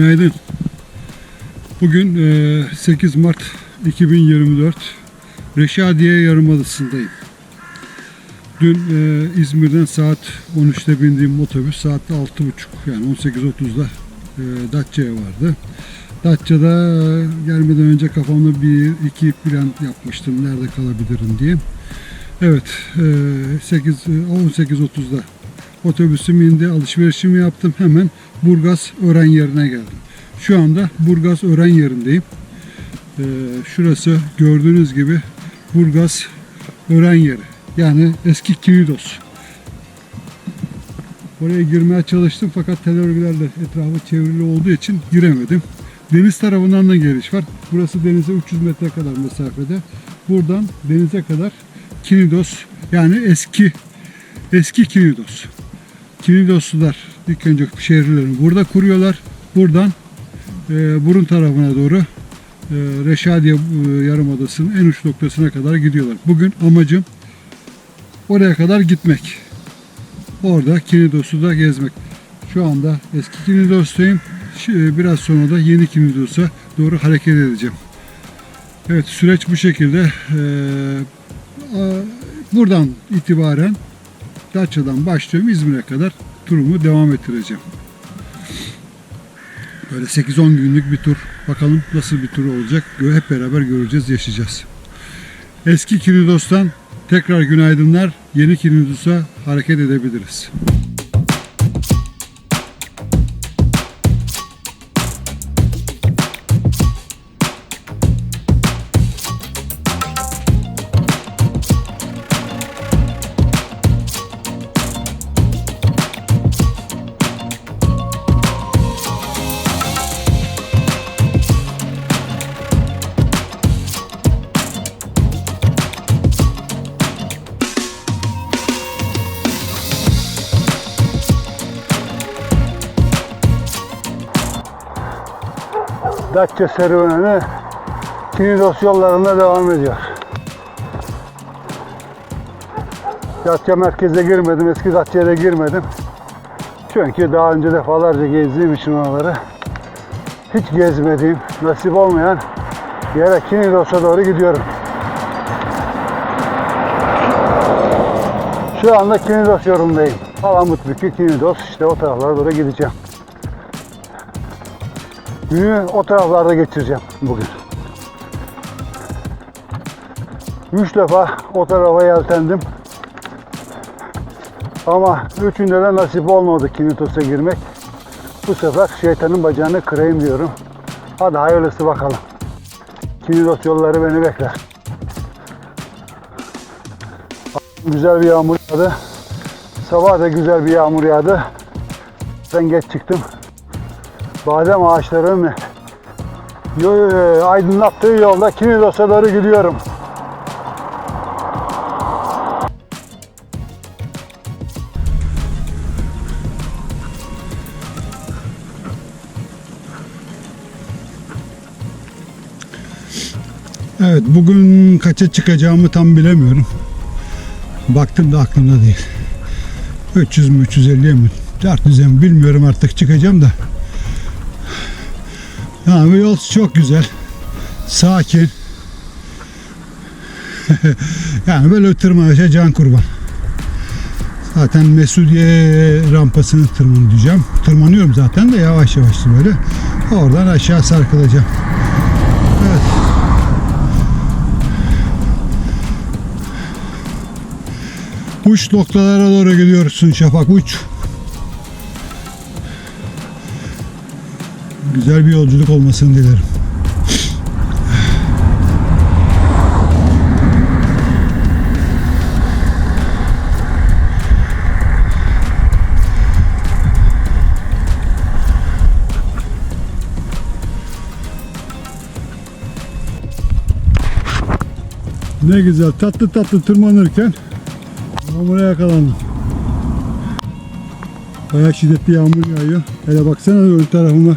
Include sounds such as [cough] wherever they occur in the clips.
Günaydın. Bugün e, 8 Mart 2024 Reşadiye Yarımadası'ndayım. Dün e, İzmir'den saat 13'te bindiğim otobüs saat 6.30 yani 18.30'da e, Datça'ya vardı. Datça'da e, gelmeden önce kafamda bir iki plan yapmıştım nerede kalabilirim diye. Evet e, 8 e, 18.30'da otobüsüm indi alışverişimi yaptım hemen Burgaz Ören yerine geldim. Şu anda Burgaz Ören yerindeyim. Ee, şurası gördüğünüz gibi Burgaz Ören yeri. Yani eski Kilidos. Oraya girmeye çalıştım fakat tel örgülerle etrafı çevrili olduğu için giremedim. Deniz tarafından da giriş var. Burası denize 300 metre kadar mesafede. Buradan denize kadar Kinidos yani eski eski Kinidos. Kinidoslular ilk önce şehirlerini burada kuruyorlar. Buradan e, burun tarafına doğru e, Reşadiye e, Yarımadası'nın en uç noktasına kadar gidiyorlar. Bugün amacım oraya kadar gitmek. Orada Kinidos'u da gezmek. Şu anda eski Kinidos'tayım. E, Biraz sonra da yeni Kinidos'a doğru hareket edeceğim. Evet süreç bu şekilde. E, a- buradan itibaren Datça'dan başlıyorum İzmir'e kadar turumu devam ettireceğim. Böyle 8-10 günlük bir tur. Bakalım nasıl bir tur olacak. Hep beraber göreceğiz, yaşayacağız. Eski Kinidos'tan tekrar günaydınlar. Yeni Kinidos'a hareket edebiliriz. Datça serüveni Kinidos yollarında devam ediyor. Datça merkeze girmedim, eski Datça'ya da girmedim. Çünkü daha önce defalarca gezdiğim için oraları hiç gezmediğim, nasip olmayan yere Kinidos'a doğru gidiyorum. Şu anda Kinidos yolundayım. Palamutbükü, Kinidos işte o taraflara doğru gideceğim. Günü o taraflarda geçireceğim bugün. Üç defa o tarafa yeltendim. Ama üçünde de nasip olmadı Kinitos'a girmek. Bu sefer şeytanın bacağını kırayım diyorum. Hadi hayırlısı bakalım. Kinitos yolları beni bekler. Güzel bir yağmur yağdı. Sabah da güzel bir yağmur yağdı. Ben geç çıktım badem ağaçlarının aydınlattığı yolda Kinidos'a doğru gidiyorum. Evet bugün kaça çıkacağımı tam bilemiyorum. Baktım da aklımda değil. 300 mü 350 mi 400'e mi bilmiyorum artık çıkacağım da. Yani yol çok güzel. Sakin. [laughs] yani böyle tırmanışa can kurban. Zaten Mesudiye rampasını tırmanacağım. Tırmanıyorum zaten de yavaş yavaş böyle. Oradan aşağı sarkılacağım. Evet. Uç noktalara doğru gidiyorsun Şafak uç. Güzel bir yolculuk olmasını dilerim. Ne güzel tatlı tatlı tırmanırken yağmura yakalandım. Bayağı şiddetli yağmur yağıyor. Hele baksana ön tarafıma.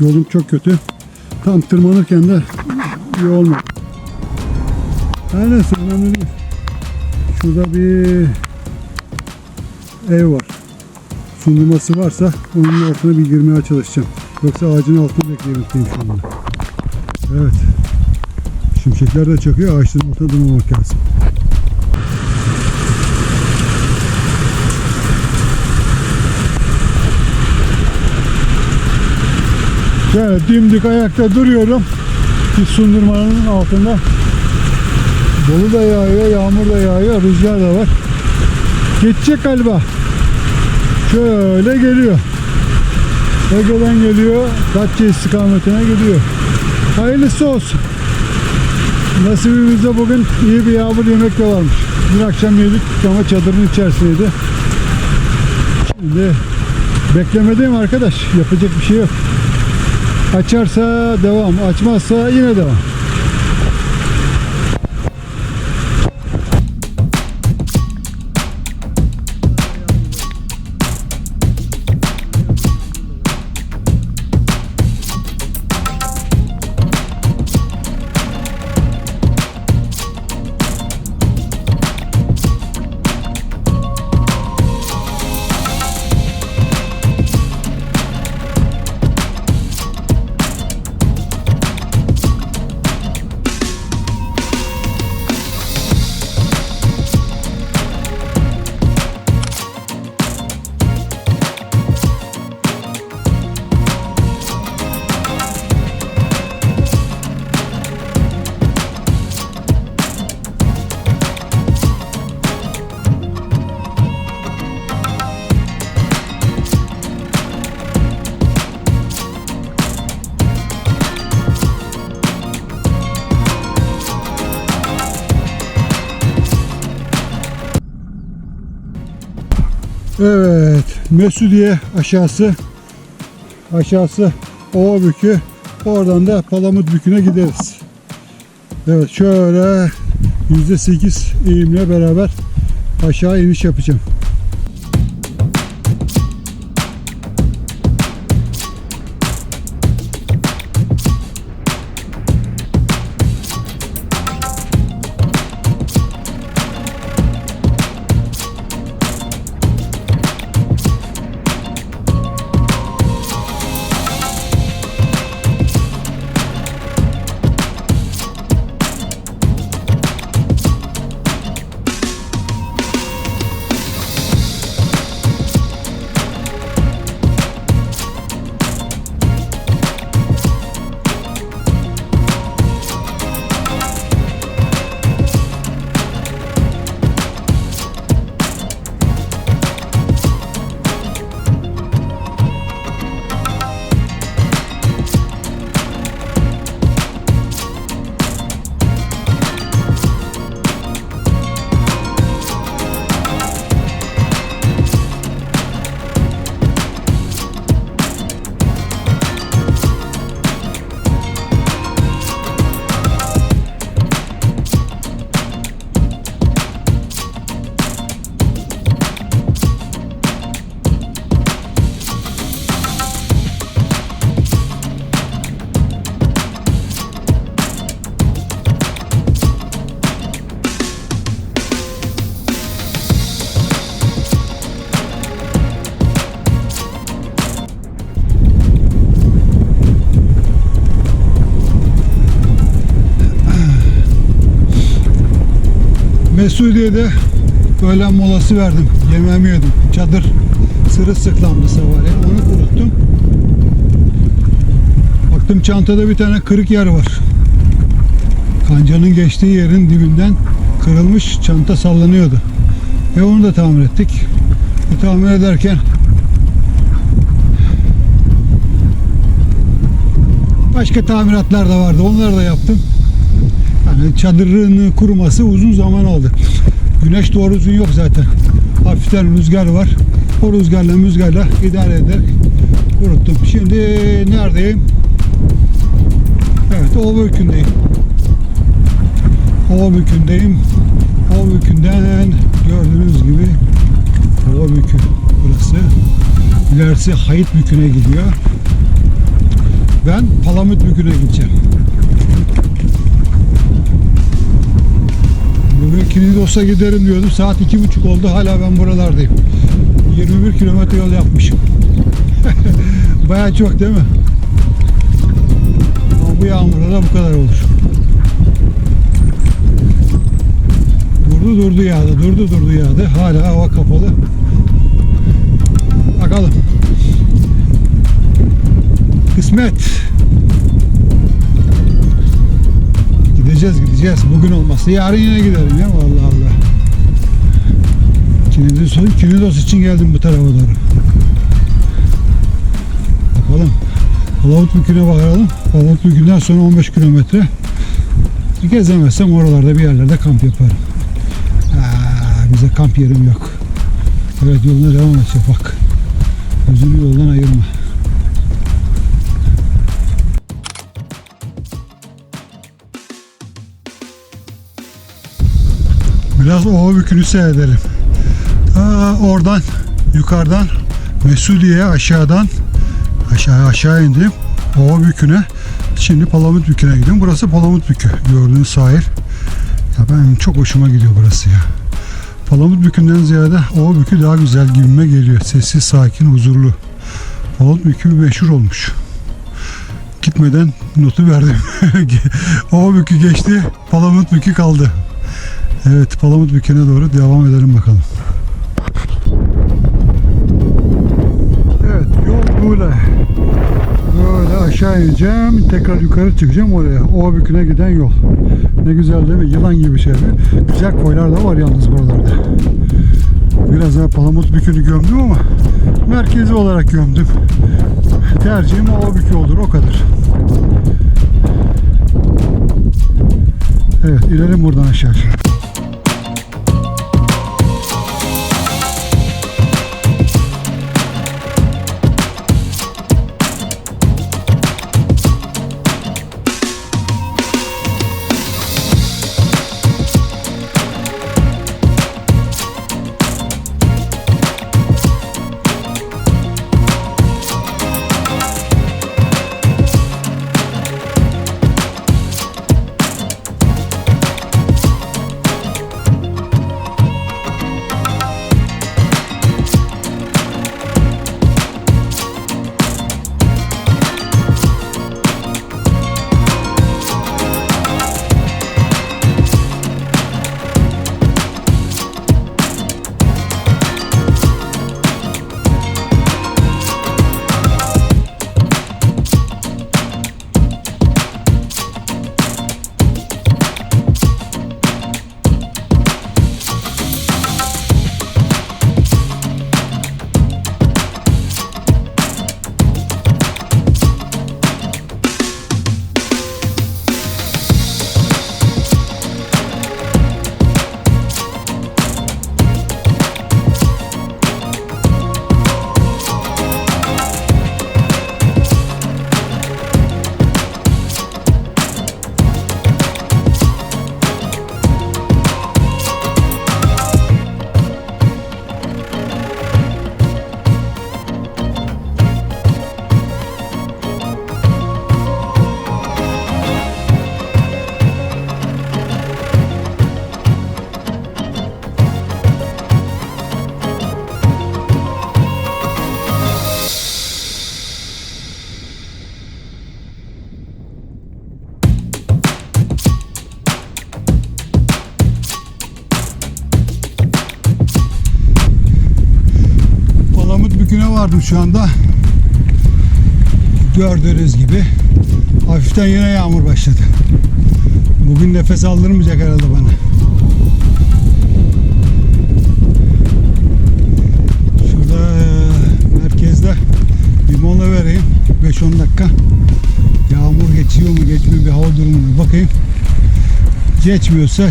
Yolum çok kötü. Tam tırmanırken de iyi olmadı. Her neyse önemli değil. Şurada bir ev var. Sundurması varsa onun altına bir girmeye çalışacağım. Yoksa ağacın altında bekleyemekteyim şu anda. Evet. Şimşekler de çakıyor. Ağaçların altında durmamak lazım. Şöyle dimdik ayakta duruyorum. Bir sundurmanın altında. Dolu da yağıyor, yağmur da yağıyor, rüzgar da var. Geçecek galiba. Şöyle geliyor. Ege'den geliyor, Datça istikametine gidiyor. Hayırlısı olsun. Nasibimizde bugün iyi bir yağmur yemek de varmış. Dün akşam yedik ama çadırın içerisindeydi. Şimdi beklemedeyim arkadaş. Yapacak bir şey yok. Açarsa devam, açmazsa yine devam. Mesudiye aşağısı, aşağısı Ova Bükü, oradan da Palamut Bükü'ne gideriz. Evet, şöyle %8 eğimle beraber aşağı iniş yapacağım. Mesudiye'de öğlen molası verdim. Yemeğimi yedim. Çadır sırılsıklamdı sabahleyin. Onu kuruttum. Baktım çantada bir tane kırık yer var. Kancanın geçtiği yerin dibinden kırılmış çanta sallanıyordu. Ve onu da tamir ettik. Bu tamir ederken başka tamiratlar da vardı. Onları da yaptım. Yani çadırın kuruması uzun zaman aldı. Güneş doğru yok zaten. Hafiften rüzgar var. O rüzgarla rüzgarla idare eder kuruttum. Şimdi neredeyim? Evet Ovabükü'ndeyim. Ovabükü'ndeyim. Ovabükü'nden gördüğünüz gibi Ovabükü burası. İlerisi Hayit Bükü'ne gidiyor. Ben Palamut Bükü'ne gideceğim. Bugün Kilidos'a giderim diyordum. Saat iki buçuk oldu. Hala ben buralardayım. 21 kilometre yol yapmışım. [laughs] Bayağı çok değil mi? Ama bu yağmurda da bu kadar olur. Durdu durdu yağdı, durdu durdu yağdı. Hala hava kapalı. Bakalım. Kısmet. Gideceğiz gideceğiz. Bugün olmazsa yarın yine giderim ya. Allah Allah. Kinidos, Kinidos için geldim bu tarafa doğru. Bakalım. Palavut Bükü'ne bakalım. Palavut Bükü'nden sonra 15 kilometre. Gezemezsem oralarda bir yerlerde kamp yaparım. Aa, bize kamp yerim yok. Evet yoluna devam et Şafak. Gözünü yoldan ayırma. Biraz ova bükünü seyredelim. Aa, oradan yukarıdan Mesudiye aşağıdan aşağı aşağı indim. Ova büküne. Şimdi Palamut büküne gidiyorum. Burası Palamut bükü. Gördüğünüz sahil. Ya ben çok hoşuma gidiyor burası ya. Palamut bükünden ziyade Ova bükü daha güzel gibime geliyor. Sessiz, sakin, huzurlu. Palamut bükü meşhur olmuş. Gitmeden notu verdim. [laughs] Ova bükü geçti. Palamut bükü kaldı. Evet Palamut Bükü'ne doğru devam edelim bakalım. Evet yol böyle. Böyle aşağı ineceğim. Tekrar yukarı çıkacağım oraya. Ova Bükü'ne giden yol. Ne güzel değil mi? Yılan gibi şey. Güzel koylar da var yalnız buralarda. Biraz daha Palamut Bükü'nü gömdüm ama merkezi olarak gömdüm. Tercihim Ova Bükü olur o kadar. Evet inelim buradan aşağı. Şu anda. Gördüğünüz gibi hafiften yine yağmur başladı. Bugün nefes aldırmayacak herhalde bana. Şurada eee, merkezde bir mola vereyim. 5-10 dakika. Yağmur geçiyor mu geçmiyor bir hava durumuna bakayım. Geçmiyorsa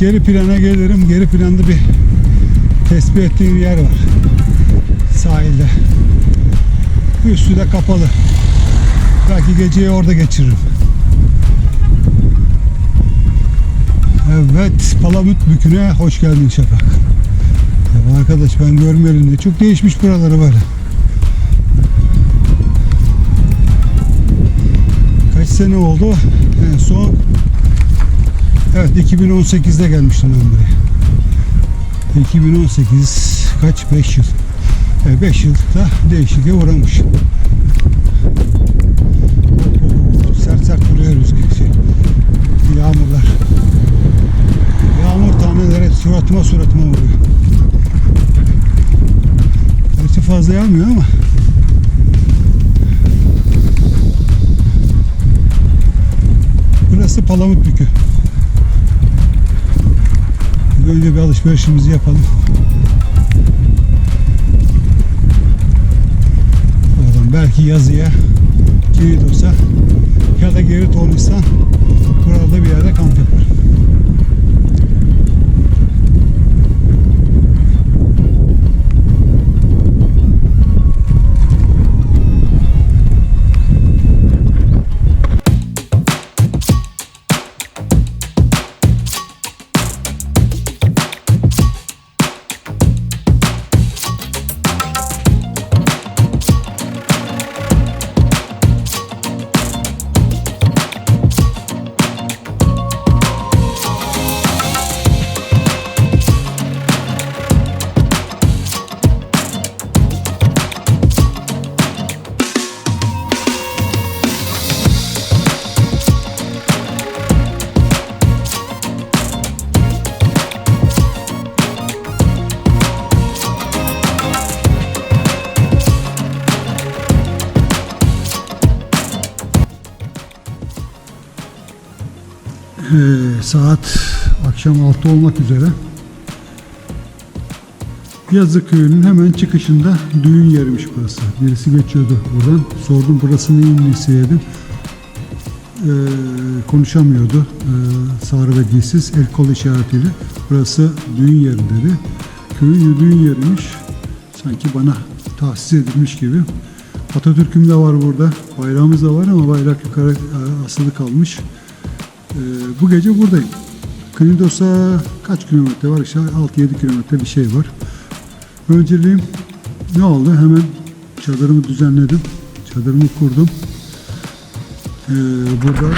geri plana gelirim. Geri planda bir tespih ettiğim yer var. Sahilde. Üstü de kapalı. Belki geceyi orada geçiririm. Evet, Palamut Bükü'ne hoş geldin Şafak. Ya arkadaş ben görmeyelim diye. Çok değişmiş buraları böyle. Kaç sene oldu? En son Evet 2018'de gelmiştim ben buraya. 2018 kaç 5 yıl. 5 yılda değişikliğe uğramış. Sert sert vuruyor rüzgar. Şey, yağmurlar. Yağmur taneleri suratıma suratıma vuruyor. Gerçi fazla yağmıyor ama. Burası Palamutbükü. Önce bir alışverişimizi yapalım. Belki yazıya Kilidos'a ya da geri Tornistan burada bir yerde kamp yapar. Ee, saat akşam 6 olmak üzere. Yazı köyünün hemen çıkışında düğün yermiş burası. Birisi geçiyordu buradan. Sordum burası neyin nesi dedim. Ee, konuşamıyordu. Ee, sağır ve dilsiz el kol işaretiyle. Burası düğün yeri dedi. Köyün düğün yeriymiş. Sanki bana tahsis edilmiş gibi. Atatürk'üm de var burada. Bayrağımız da var ama bayrak yukarı e, asılı kalmış. Ee, bu gece buradayım. Knidos'a kaç kilometre var? İşte 6-7 kilometre bir şey var. Önceliğim ne oldu? Hemen çadırımı düzenledim. Çadırımı kurdum. Ee, burada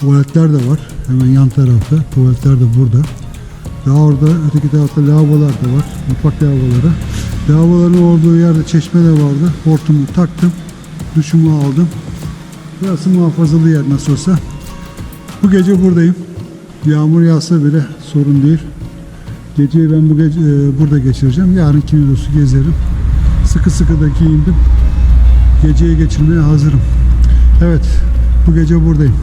tuvaletler de var. Hemen yan tarafta. Tuvaletler de burada. Daha orada öteki tarafta lavabolar da var. Mutfak lavaboları. Lavaboların olduğu yerde çeşme de vardı. Hortumu taktım. Duşumu aldım. Burası muhafazalı yer nasıl olsa. Bu gece buradayım. Yağmur yağsa bile sorun değil. Geceyi ben bu gece e, burada geçireceğim. Yarın Kinidos'u gezerim. Sıkı sıkı da giyindim. Geceyi geçirmeye hazırım. Evet, bu gece buradayım.